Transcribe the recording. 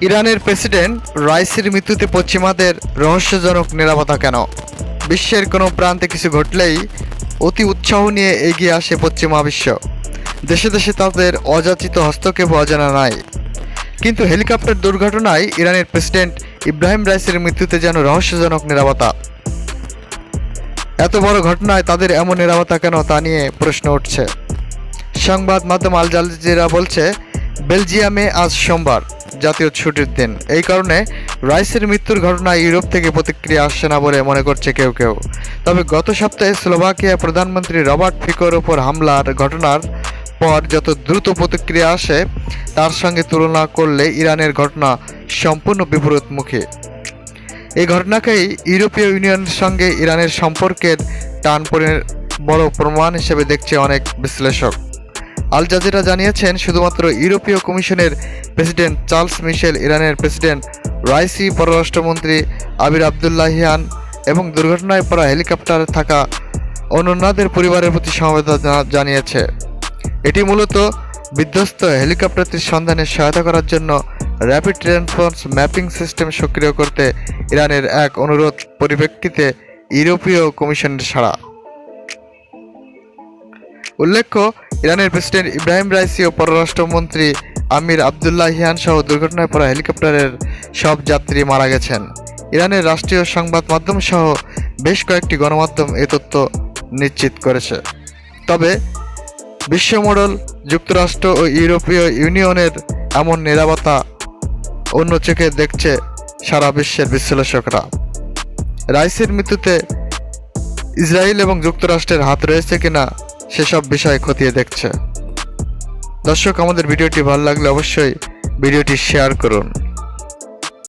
ইরানের প্রেসিডেন্ট রাইসির মৃত্যুতে পশ্চিমাদের রহস্যজনক নিরাপত্তা কেন? বিশ্বের কোনো প্রান্তে কিছু ঘটলেই অতি উৎসাহ নিয়ে এগিয়ে আসে পশ্চিমা বিশ্ব। দেশে দেশে তাদের অযাচিত হস্তক্ষেপ অজানা নাই। কিন্তু হেলিকপ্টার দুর্ঘটনায় ইরানের প্রেসিডেন্ট ইব্রাহিম রাইসের মৃত্যুতে যেন রহস্যজনক নিরাপত্তা। এত বড় ঘটনায় তাদের এমন নিরাপত্তা কেন তা নিয়ে প্রশ্ন উঠছে। সংবাদ মাধ্যম আল জাজিরা বলছে, বেলজিয়ামে আজ সোমবার জাতীয় ছুটির দিন। এই কারণে রাইসের মৃত্যুর ঘটনায় ইউরোপ থেকে প্রতিক্রিয়া আসছে না বলে মনে করছে কেউ কেউ। তবে গত সপ্তাহে স্লোভাকিয়া প্রধানমন্ত্রী রবার্ট ফিকোর ওপর হামলার ঘটনার পর যত দ্রুত প্রতিক্রিয়া আসে, তার সঙ্গে তুলনা করলে ইরানের ঘটনা সম্পূর্ণ বিপরীতমুখী। এই ঘটনাকেই ইউরোপীয় ইউনিয়নের সঙ্গে ইরানের সম্পর্কের টান বড় প্রমাণ হিসেবে দেখছে অনেক বিশ্লেষক। আল জাজিরা জানিয়েছেন, শুধুমাত্র ইউরোপীয় কমিশনের প্রেসিডেন্ট চার্লস মিশেল, ইরানের প্রেসিডেন্ট, রাইসি পররাষ্ট্রমন্ত্রী আবির আবদুল্লাহিয়ান এবং দুর্ঘটনায় পড়া হেলিকপ্টারে থাকা অনন্যাদের পরিবারের প্রতি সমবেদনা জানিয়েছে। এটি মূলত বিধ্বস্ত হেলিকপ্টারটির সন্ধানে সহায়তা করার জন্য র্যাপিড রেসপন্স ম্যাপিং সিস্টেম সক্রিয় করতে ইরানের এক অনুরোধ পরিপ্রেক্ষিতে ইউরোপীয় কমিশনের সাড়া। উল্লেখ্য ইরানের প্রেসিডেন্ট ইব্রাহিম রাইসি ও পররাষ্ট্রমন্ত্রী আমির আবদুল্লাহ হিয়ান সহ দুর্ঘটনায় পড়া হেলিকপ্টারের সব যাত্রী মারা গেছেন। ইরানের রাষ্ট্রীয় সংবাদ মাধ্যম সহ বেশ কয়েকটি গণমাধ্যম এ তথ্য নিশ্চিত করেছে। তবে বিশ্বমডেল যুক্তরাষ্ট্র ও ইউরোপীয় ইউনিয়নের এমন নিরাপত্তা অন্য চোখে দেখছে সারা বিশ্বের বিশ্লেষকরা। রাইসের মৃত্যুতে ইসরায়েল এবং যুক্তরাষ্ট্রের হাত রয়েছে কিনা সেসব বিষয় খতিয়ে দেখছে। দর্শক আমাদের ভিডিওটি ভালো লাগলে অবশ্যই ভিডিওটি শেয়ার করুন।